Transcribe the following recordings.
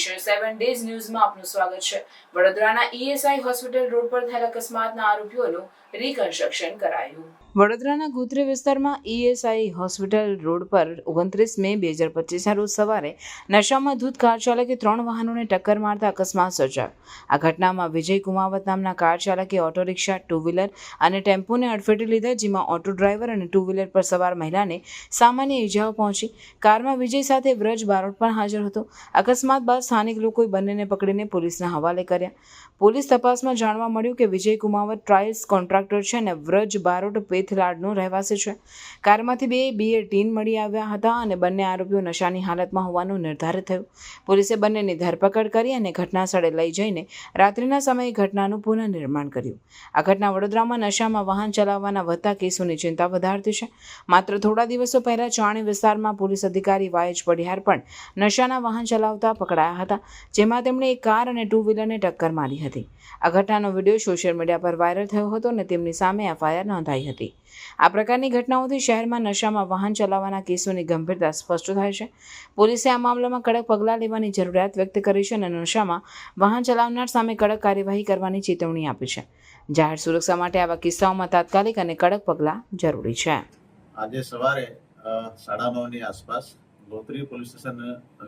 Nation seven days ન્યૂઝમાં આપનું સ્વાગત છે. વડોદરાના ઈએસઆઈ હોસ્પિટલ રોડ પર થયેલા અકસ્માતના આરોપીઓનું રિકન્સ્ટ્રક્શન કરાયું. વડોદરાના ગોત્રી વિસ્તારમાં ઈએસઆઈ હોસ્પિટલ રોડ પર ઓગણત્રીસ મે બે હજાર પચીસના રોજ સવારે નશામાં ધૂત કાર ચાલકે ત્રણ વાહનોને ટક્કર મારતા અકસ્માત સર્જાયો. આ ઘટનામાં વિજય કુમાવત નામના કાર ચાલકે ઓટો રિક્ષા ટુ વ્હીલર અને ટેમ્પોને અડફેટે લીધા, જેમાં ઓટો ડ્રાઈવર અને ટુ વ્હીલર પર સવાર મહિલાને સામાન્ય ઈજાઓ પહોંચી. કારમાં વિજય સાથે વ્રજ બારોટ પણ હાજર હતો. અકસ્માત બાદ સ્થાનિક લોકોએ બંનેને પકડીને પોલીસના હવાલે કર્યા. પોલીસ તપાસમાં જાણવા મળ્યું કે વિજય કુમાવત ટ્રાયલ્સ કોન્ટ્રાક્ટર છે અને વ્રજ બારોટ પેથલાડનો રહેવાસી છે. કારમાંથી બે બીએ ટીન મળી આવ્યા હતા અને બંને આરોપીઓ નશાની હાલતમાં હોવાનું નિર્ધારિત થયું. પોલીસે બંનેની ધરપકડ કરી અને ઘટના સ્થળે લઈ જઈને રાત્રિના સમયે ઘટનાનું પુનઃનિર્માણ કર્યું. આ ઘટના વડોદરામાં નશામાં વાહન ચલાવવાના વધતા કેસોની ચિંતા વધારતી છે. માત્ર થોડા દિવસો પહેલા ચાણી વિસ્તારમાં પોલીસ અધિકારી વાયજ પડિયાર પણ નશાના વાહન ચલાવતા પકડાયા હતા, જેમાં તેમણે એક કાર અને ટુ વ્હીલરને ટક્કર મારી હતી. આ ઘટનાનો વીડિયો સોશિયલ મીડિયા પર વાયરલ થયો હતો અને તેમની સામે એફઆઈઆર નોંધાઈ હતી. આ પ્રકારની ઘટનાઓથી શહેરમાં નશામાં વાહન ચલાવવાના કેસોની ગંભીરતા સ્પષ્ટ થાય છે. પોલીસે આ મામલામાં કડક પગલાં લેવાની જરૂરિયાત વ્યક્ત કરી છે અને નશામાં વાહન ચલાવનાર સામે કડક કાર્યવાહી કરવાની ચેતવણી આપી છે. જાહેર સુરક્ષા માટે આવા કિસ્સાઓમાં તાત્કાલિક અને કડક પગલાં જરૂરી છે. આજે સવારે સાડા નવની આસપાસ ગોત્રી પોલીસ સ્ટેશન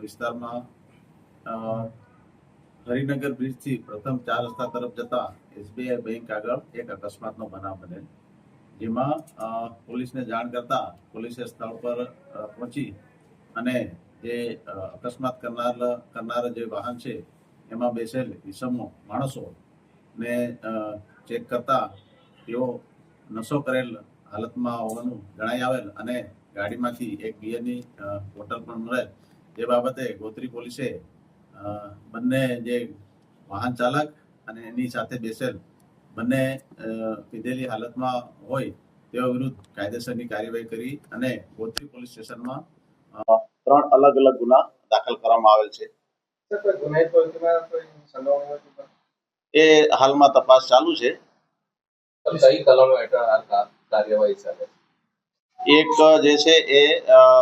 વિસ્તારમાં હરિનગર બ્રિજથી પ્રથમ ચાર રસ્તા તરફ જતા એસબીઆઈ બેંક આગળ એક અકસ્માતનો બનાવ બનેલ. જેમાં પોલીસને જાણ કરતા પોલીસે સ્થળ પર પહોંચી અને જે અકસ્માત કરનાર કરનાર જે વાહન છે, એમાં બેસેલ ઈસમો માણસો ને ચેક કરતા તેઓ નશો કરેલ હાલતમાં હોવાનું જણાઈ આવેલ અને ગાડીમાંથી એક બિયરની બોટલ પણ મળેલ. જે બાબતે ગોત્રી પોલીસે બંને જે વાહન ચાલક અને એની સાથે બેસેલ બંને પીધેલી હાલતમાં હોય તેઓ વિરુદ્ધ કાયદેસરની કાર્યવાહી કરી અને ગોત્રી પોલીસ સ્ટેશનમાં ત્રણ અલગ અલગ ગુના દાખલ કરવામાં આવેલ છે? એ હાલમાં તપાસ ચાલુ છે. કઈ કલમો હેઠળ કાર્યવાહી ચાલે એક જે છે એ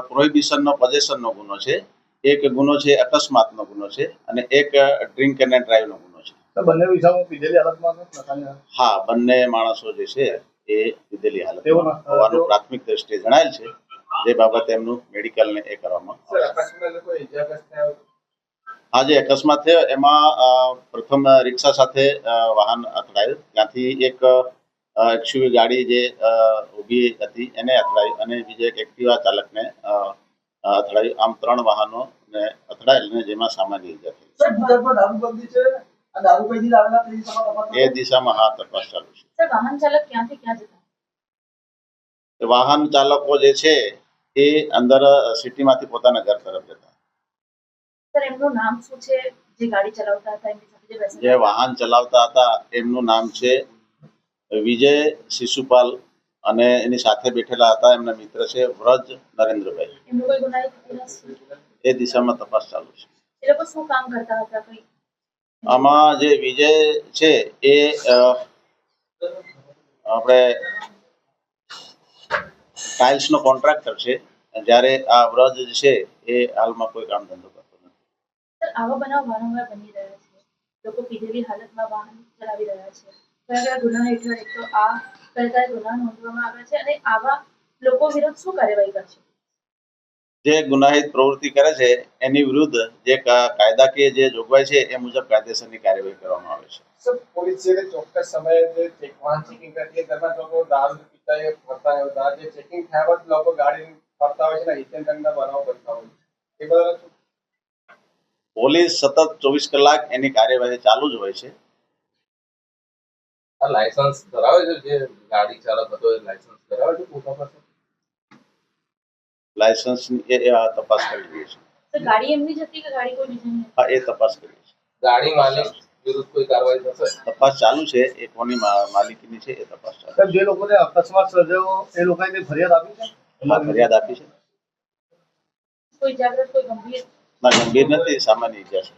પ્રોહિબિશનનો પોઝેશનનો ગુનો છે. એક ગુનો છે અકસ્માતનો ગુનો છે અને એક ડ્રિંક એન્ડ ડ્રાઈવનો ગુનો બંને વિષયમાં પીધેલી હાલતમાં? હા બંને માણસો જે છે એ પીધેલી હાલત હોવાનું પ્રાથમિક દ્રષ્ટિએ જણાયેલ છે. જે બાબતે એમનું મેડિકલને એ કરવામાં? આ જે અકસ્માત થયો એમાં પ્રથમ રિક્ષા સાથે વાહન અથડાયું. ત્યાંથી એક એક્સયુવી ગાડી જે અ, ઊભી હતી એને અથડાયું અને બીજે એક એક્ટિવા ચાલકને અથડાયું. આમ ત્રણ વાહનો ને અથડાયેલ ને જેમાં સામાન્ય ઈજા થઈ. એ દિશામાં હા તપાસ ચાલુ છે. વાહન ચાલક ક્યાંથી ક્યાં જતા? વાહન ચાલકો જે છે એ અંદર સિટીમાંથી પોતાના ઘર તરફ જતા. સર એમનું નામ શું છે? જે ગાડી ચલાવતા હતા એમની સાથે જે જે વાહન ચલાવતા હતા એમનું નામ છે વિજય શિશુપાલ અને એની સાથે બેઠેલા હતા એમના મિત્ર છે વ્રજ નરેન્દ્રભાઈ? એ દિશામાં તપાસ ચાલુ છે. એ લોકો શું કામ કરતા હતા કઈ આમાં જે વિજય છે એ આપણે આપણે ટાઇલ્સનો કોન્ટ્રાક્ટર છે. જ્યારે આ વ્રજ છે એ હાલમાં કોઈ કામ ધંધો કરતો નથી. આવા બનાવ વારંવાર બની રહ્યા છે. લોકો પીધેલી હાલતમાં વાહન ચલાવી રહ્યા છે. આ કયા કયા ગુના નોંધવામાં છે અને આવા લોકો વિરુદ્ધ શું કાર્યવાહી કરશે? જે ગુનાહિત પ્રવૃત્તિ કરે છે એની વિરુદ્ધ જે કાયદાકીય જે જોગવાઈ છે એ મુજબ કાયદેસરની કાર્યવાહી કરવામાં આવે છે. સર પોલીસ જે ચોક્કસ સમયે જે ચેક વાહન ચેકિંગ કરતી દરમિયાન લોકો દારૂ પીતા એ ફરતા હોય દારૂ જે ચેકિંગ થયા બાદ લોકો ગાડી ફરતા હોય છે ને હિતેન દંડના બનાવો બનતા હોય એ બધા પોલીસ સતત ચોવીસ કલાક એની કાર્યવાહી ચાલુ જ હોય છે. આ લાયસન્સ ધરાવે છે જે ગાડી ચાલક હતો એ લાયસન્સ ધરાવે છે પોતા પાસે લાયસન્સની એ આ તપાસ કરી રહી છે. ગાડી એમની જ હતી કે ગાડી કોઈ બીજાની હા એ તપાસ કરી છે. ગાડી માલિક વિરુદ્ધ કોઈ કાર્યવાહી થશે? તપાસ ચાલુ છે એ કોની માલિકીની છે એ તપાસ ચાલુ જે લોકોને અકસ્માત સર્જાયો એ લોકોએ ફરિયાદ આપી છે? એમાં ફરિયાદ આપી છે. કોઈ જાગૃત કોઈ ગંભીર? ના ગંભીર નથી સામાન્ય ઇજા છે.